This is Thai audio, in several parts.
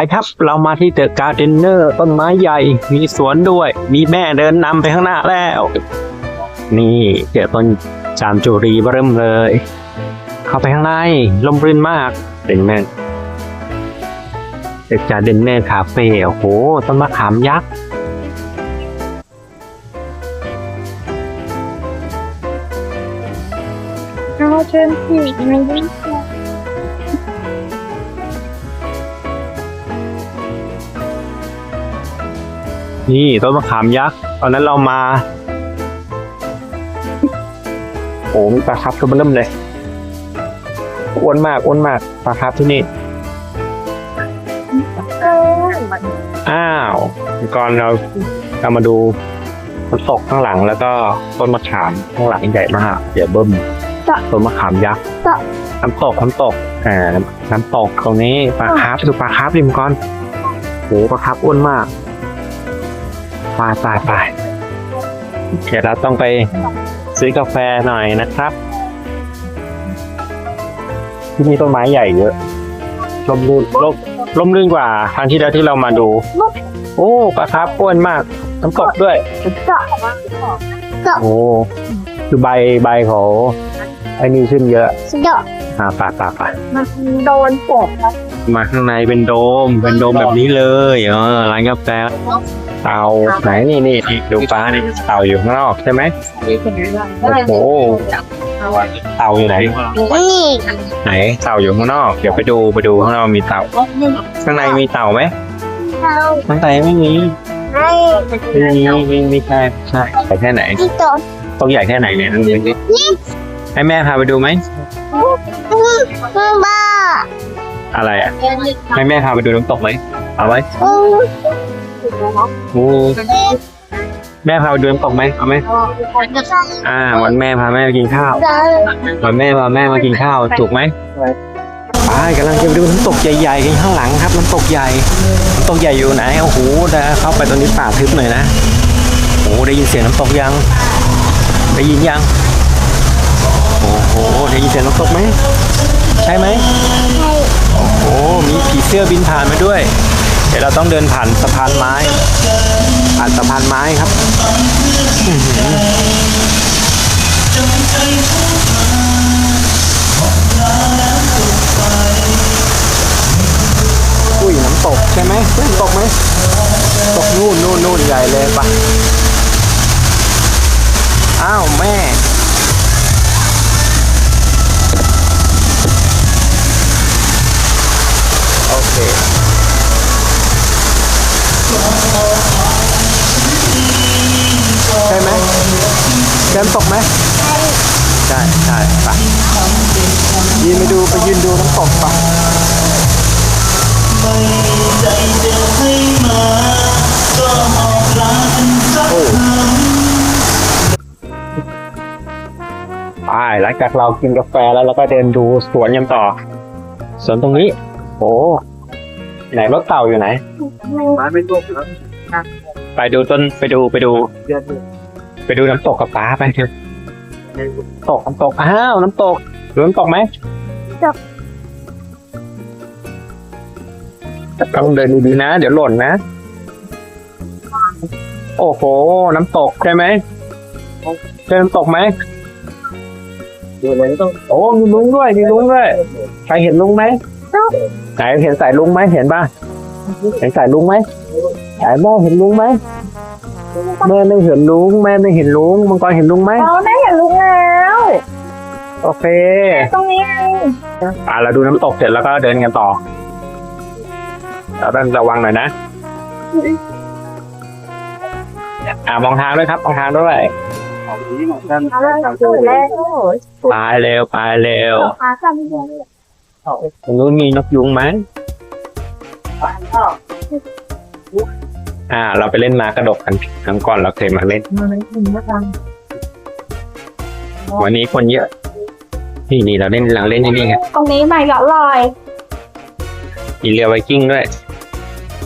ไอ้ครับ เรามาที่เดอะการ์เดนเนอร์ต้นไม้ใหญ่ มีสวนด้วย มีแม่เดินนำไปข้างหน้าแล้ว นี่เจอต้นจามจุรีเริ่มเลย เข้าไปข้างในลมรื่นมากเป็นแม่เดอะการ์เดนเนอร์คาเฟ่โอ้โห ต้นมะขามยักษ์เราเชิญผีมาวิ่ง นี่ต้นมะขามยักษ์ตอนนั้นเรามา โอ้มีปลาครับตัวเริ่มเลยอ้วนมากอ้วนมากปลาครับที่นี่เอออ้าวก่อนเราเรามาดูน้ำตกข้างหลังแล้วก็ต้นมะขามข้างหลังใหญ่มากเดี๋ยวเบิ้มต้นมะขามยักษ์น้ำตกน้ำตกอ่าน้ำตกตรงนี้ปลาคาร์ฟดูปลาคาร์ฟดิมก่อนโหปลาคาร์ฟอ้วนมาก ไปไปไปเดี๋ยวเราต้องไปซื้อกาแฟหน่อยนะครับ ที่นี่ต้นไม้ใหญ่เยอะลมรื่นลมลมรื่นกว่าครั้งที่แล้วที่เรามาดู โอ้ปลาคาร์ฟอ้วนมากน้ำตกด้วยเจาะเจาะโอ้คือใบใบเขาไอ้นี่ขึ้นเยอะเจาะอ่าปาปาปามันโดนปวดครับมาข้างในเป็นโดม เป็นโดมแบบนี้เลยเออร้านกาแฟ เตาไหนนี่นี่นี่ดูปลานี่เต่าอยู่ข้างนอกใช่ไหมโอ้โหเต่าอยู่ไหนนี่ไหนเต่าอยู่ข้างนอก เดี๋ยวไปดูไปดูข้างนอกมีเต่าข้างในมีเต่าไหมเราข้างในไม่มีให้ไม่มีไม่ไม่ใช่ใช่ใหญ่แค่ไหนที่โต๊ะต้องใหญ่แค่ไหนเนี่ยดูสิให้แม่พาไปดูไหมนี่บ้าอะไรอะให้แม่พาไปดูน้ำตกไหมเอาไว้ อือโอ้แม่พาไปดูน้ำตกไหมเอาไหมอ่า วันแม่พาแม่ไปกินข้าววันแม่พาแม่มากินข้าวถูกไหมไปกำลังจะไปดูน้ำตกใหญ่ๆกันข้างหลังครับน้ำตกใหญ่น้ำตกใหญ่อยู่ไหนโอ้โหเดี๋ยวเข้าไปตรงนี้ป่าทึบหน่อยนะโอ้โหได้ยินเสียงน้ำตกยัง ได้ยินยังโอ้โหได้ยินเสียงน้ำตกไหมใช่ไหมโอ้โหมีผีเสื้อบินผ่านมาด้วยเดี๋ยวเราต้องเดินผ่านสะพานไม้ผ่านสะพานไม้ครับอุ้ยน้ำตกใช่ไหมน้ำตกไหมตกนู่นนู่นนู่นใหญ่เลยปะอ้าวแม่ เดินตกไหมใช่ใช่ไปยืนไปดูไปยืนดูน้ำตกไปโอ้ไปหลังจากเรากินกาแฟแล้วเราก็เดินดูสวนกันต่อ สวนตรงนี้ โอ้ไหนรถเต่าอยู่ไหนมาไม่ตกแล้วไปดูต้นไปดูไปดูเดือน ไปดูน้ำตกกับป้าไปเถอะตกน้ำตก อ้าว น้ำตกดูน้ำตกไหมต้องเดินดีๆนะ เดี๋ยวหล่นนะ โอ้โห น้ำตกใช่ไหมเจอน้ำตกไหมเดือนอะไรต้องโอ้มีลุงด้วยมีลุงด้วย ใครเห็นลุงไหมไหนเห็นสายลุงไหมเห็นป่ะ เห็นสายลุงไหมไหนแม่เห็นลุงไหม แม่ไม่เห็นลุงแม่ไม่เห็นลุงมังกรเห็นลุงไหมเราได้เห็นลุงแล้วโอเคตรงนี้ไงอ่าเราดูน้ำตกเสร็จแล้วก็เดินกันต่อเราต้องระวังหน่อยนะอ่ามองทางด้วยครับมองทางด้วยของนี้ของท่านเราตื่นแล้วไปเร็วไปเร็วขาสั่นเลยตรงนู้นมีนกยุงไหม อ่า เราไปเล่นม้ากระดกกันครั้งก่อนเราเคยมาเล่น วันนี้คนเยอะ นี่นี่เราเล่นหลังเล่นที่นี่ไงตรงนี้ใหม่ละลอย มีเรือไวกิ้งด้วย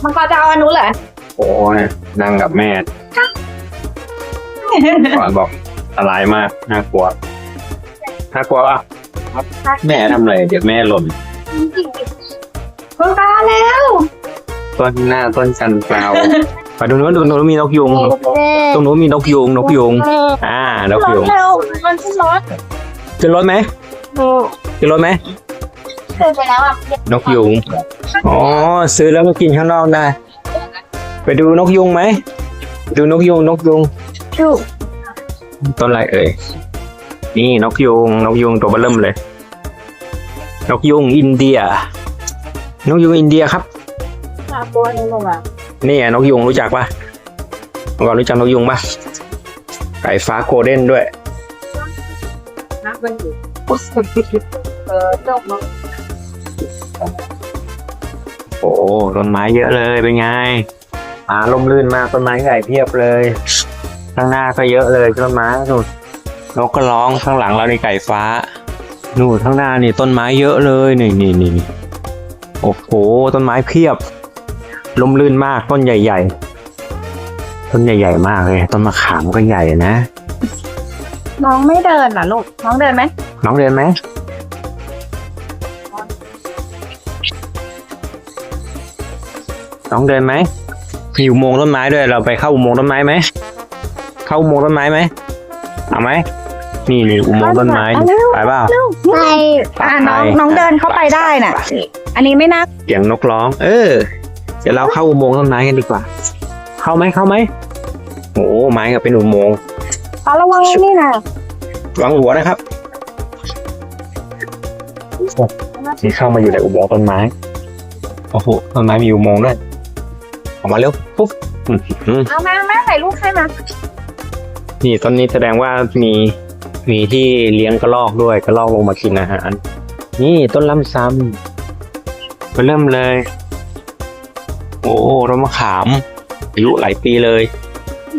มันก็จะเอาอันนู้นแหละโอ้ยนั่งกับแม่ก่อนบอกอันตรายมากน่ากลัวน่ากลัวอะแม่ทำอะไรเดี๋ยวแม่หล่นคุณตาแล้ว ต้นหน้าต้นจันเปล่าไปดูนู้นดูนู้นมีนกยุงตรงนู้นมีนกยุงนกยุงอ่านกรยุถงเร็วมันขึ้นรถขึ้นรถไหมขึ้นรถไหมเคยไปแล้วอะนกยุงอ๋อซื้อแล้วมากินข้างนอกได้ ไปดูนกยุงไหมดูนกยุงนกยุงถูกต้นอะไรเอ่ยนี่นกยุงนกยุงตัวเบอเริ่มเลย นกยุงอินเดีย นกยุงอินเดียครับ นี่ลงอะนี่อะนกยุงรู้จักปะเมื่อก่อนรู้จักนกยุงปะไก่ฟ้าโกลเด้นด้วยนักเป็นอยู่เออจบมั้โอ้ต้นไม้เยอะเลยเป็นไงป่าล่มลื่นมากต้นไม้ใหญ่เพียบเลยข้างหน้าก็เยอะเลยต้นไม้นู่นนกก็ร้องข้างหลังเราในไก่ฟ้านู่นข้างหน้านี่ต้นไม้เยอะเลยนี่นี่นี่โอ้โหต้นไม้เพียบ ล่มลื่นมากต้นใหญ่ ๆ ต้นใหญ่ ๆ มากเลย ต้นมะขามก็ใหญ่นะ น้องไม่เดินเหรอลูก น้องเดินไหม น้องเดินไหมน้องเดินไหมมีอุโมงค์ต้นไม้ด้วย เราไปเข้าอุโมงค์ต้นไม้ไหม เข้าอุโมงค์ต้นไม้ไหมเอาไหม นี่นี่อุโมงค์ต้นไม้นี่ไปเปล่า ไปอะน้องไปน้องเดินเข้าไปได้น่ะ อันนี้ไม่น่า เสียงนกร้อง เออ เดี๋ยวเราเข้าอุโมงค์ต้นไม้กันดีกว่า เข้าไหมเข้าไหมโอ้ไม้ก็เป็นอุโมงค์เอาระวังไว้นี่นะวางหัวนะครับนี่เข้ามาอยู่ในอุโมงค์ต้นไม้โอ้โหต้นไม้มีอุโมงค์ด้วยออกมาเร็วปุ๊บอื้อหือเอามาแม่ถ่ายรูปให้มานี่ต้นนี้แสดงว่ามีมีที่เลี้ยงกระรอกด้วยกระรอกลงมากินอาหาร นี่ต้นลำซ้ำไปเริ่มเลย โอ้ต้นมะขาม อายุหลายปีเลย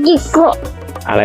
หยิบก็อะไร